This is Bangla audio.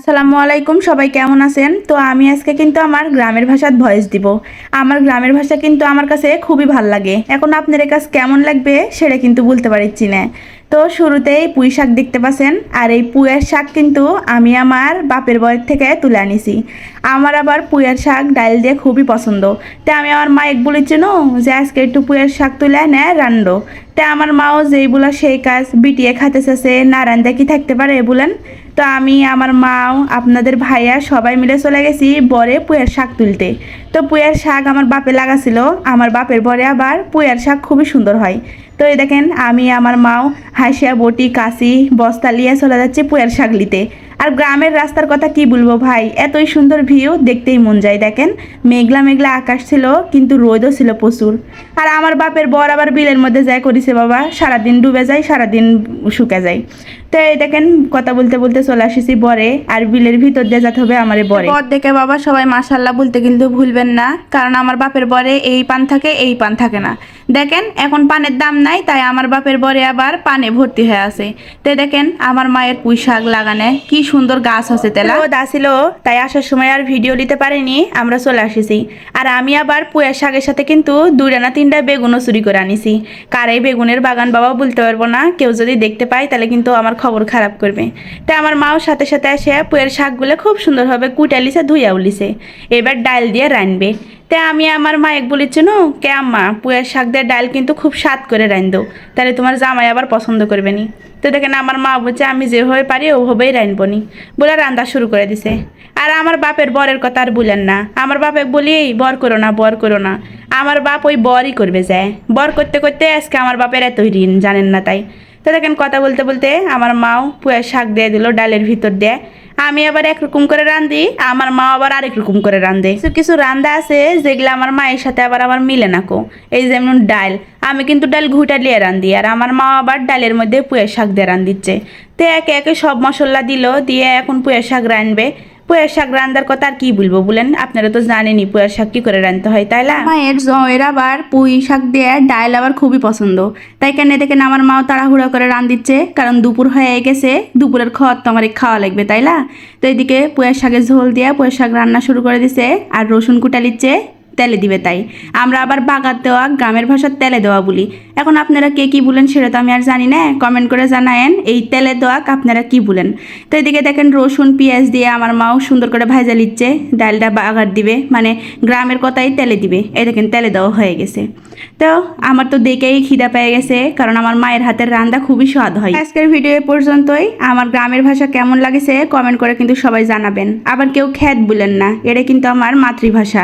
আসসালামু আলাইকুম, সবাই কেমন আছেন? তো আমি আজকে কিন্তু আমার গ্রামের ভাষাত ভয়েস দিব। আমার গ্রামের ভাষা কিন্তু আমার কাছে খুবই ভালো লাগে। এখন আপনার কাছে কেমন লাগবে সেটা কিন্তু বলতে পারছি না। তো শুরুতেই পুঁই শাক দেখতে পাচ্ছেন, আর এই পুঁয়ের শাক কিন্তু আমি আমার বাপের বয়ের থেকে তুলে আনিছি। আমার আবার পুঁয়ের শাক ডাল দিয়ে খুবই পছন্দ। তাই আমি আমার মা এক বলেছিল যে আজকে একটু পুঁয়ের শাক তুলে এনে রান্ডো। তাই আমার মাও যেই যেইগুলো সেই কাজ, বিটিয়ে খাতে চেয়েছে না রান্দা কি থাকতে পারে? বলেন। তো আমি আমার মাও, আপনাদের ভাইয়া সবাই মিলে চলে গেছি বরে পুয়ের শাক তুলতে। তো পুয়ের শাক আমার বাপে লাগাছিল, আমার বাপের বরে আবার পুয়ের শাক খুবই সুন্দর হয়। তো এই দেখেন, আমি, আমার মাও, হাসিয়া, বটি, কাশি, বস্তা লিয়ে চলে যাচ্ছে পুয়ার শাক লিতে। আর গ্রামের রাস্তার কথা কি বলব ভাই? এতই সুন্দর ভিউ, দেখতেই মন যায়, দেখেন? মেঘলা মেঘলা আকাশ ছিল, কিন্তু রোদও ছিল প্রচুর। আর আমার বাপের বর আবার বিলের মধ্যে যায় করেছে বাবা। সারাদিন ডুবে যায়, সারাদিন শুকে যায়। তো এই দেখেন, কথা বলতে বলতে চলে আসিছি বরে, আর বিলের ভিতর দিয়ে যেতে হবে আমার বরে। বর দেখে বাবা সবাই মাশাল্লাহ বলতে কিন্তু ভুলবেন না, কারণ আমার বাপের বরে এই পান থাকে, এই পান থাকে না। দেখেন, এখন পানের দাম নাই, তাই আমার বাপের বরে আবার পানে ভর্তি হয়ে আছে। তো দেখেন, আমার মায়ের পুঁই শাক লাগানে কি সুন্দর গাছ আছে তেলা রোদ আসিল তাই আসার সময় আর ভিডিও নিতে পারিনি, আমরা চলে আসিছি। আর আমি আবার পুয়ের শাকের সাথে কিন্তু দুইটা না তিনটা বেগুনও চুরি করে আনিছি। কার এই বেগুনের বাগান বাবা বলতে পারব না, কেউ যদি দেখতে পায় তাহলে কিন্তু আমার খবর খারাপ করবে। তাই আমার মাও সাথে সাথে এসে পুয়ের শাকগুলো খুব সুন্দরভাবে কুটালিছে ধুইয়া উলিছে। এবার ডাল দিয়ে রানবে তে আমি আমার মায়ের বলেছি নো কে আম্মা? পুয়ের শাক দিয়ে ডাল কিন্তু খুব স্বাদ করে দো তাহলে তোমার জামাই আবার পছন্দ করবে নি। তো দেখেন আমার মা বলছে আমি যেভাবে পারি ওভাবেই রানবো নি। বলে রান্না শুরু করে দিছে। আর আমার বাপের বরের কথা আর বলেন না। আমার বাপে বলি "এই, বর করো না বর করো না। আমার বাপ ওই বরই করবে যায়। বর করতে করতে আজকে আমার বাপের এতই ঋণ জানেন না তাই। তো দেখেন কথা বলতে বলতে আমার মাও পুয়ের শাক দিয়ে দিল ডালের ভিতর দিয়ে। আমি আবার একরকম করে রান্ধি আমার মা আবার আরেক রকম করে রান্ধে কিছু কিছু রান্দা আছে যেগুলো আমার মায়ের সাথে আবার আমার মিলে না কো। এই যেমন ডাল, আমি কিন্তু ডাল ঘুটা দিয়ে রান্ধি আর আমার মা আবার ডালের মধ্যে পুয়ের শাক দিয়ে রান্ধিচ্ছে তো একে একে সব মশলা দিল, দিয়ে এখন পুয়ের শাক রানবে পুয়ের শাক রান্নার কথা আর কি বলব বলেন? আপনারা তো জানেনই পুয়ার শাক কি করে রাঁধতে হয়, তাই না? মায়ের জয়ের আবার পুঁই শাক দিয়ে ডাল আবার খুবই পছন্দ। তাই কেন দেখেন আমার মাও তাড়াহুড়া করে রান দিচ্ছে কারণ দুপুর হয়ে গেছে, দুপুরের খত তো আমার খাওয়া লাগবে, তাই না? তো এদিকে পুয়ার শাকের ঝোল দিয়ে পুয়ার শাক রান্না শুরু করে দিছে, আর রসুন কুটা লিচ্ছে তেলে দিবে তাই। আমরা আবার বাগার দেওয়া, গ্রামের ভাষার তেলে দেওয়া বলি। এখন আপনারা কে কি বলেন সেটা তো আমি আর জানি না। কমেন্ট করে জানায়েন, এই তেলে দেওয়া আপনারা কি বলেন? তো এদিকে দেখেন রসুন, পেঁয়াজ দিয়ে আমার মাও সুন্দর করে ভাজা লিচ্ছে ডালটা বাগার দিবে মানে গ্রামের কথাই তেলে দিবে। এই দেখেন তেলে দেওয়া হয়ে গেছে। তো আমার তো দেখেই খিদা পেয়ে গেছে, কারণ আমার মায়ের হাতের রান্না খুবই স্বাদ হয়। আজকের ভিডিও পর্যন্তই। আমার গ্রামের ভাষা কেমন লাগেছে, কমেন্ট করে কিন্তু সবাই জানাবেন। আবার কেউ খ্যাত বলেন না, এটা কিন্তু আমার মাতৃভাষা।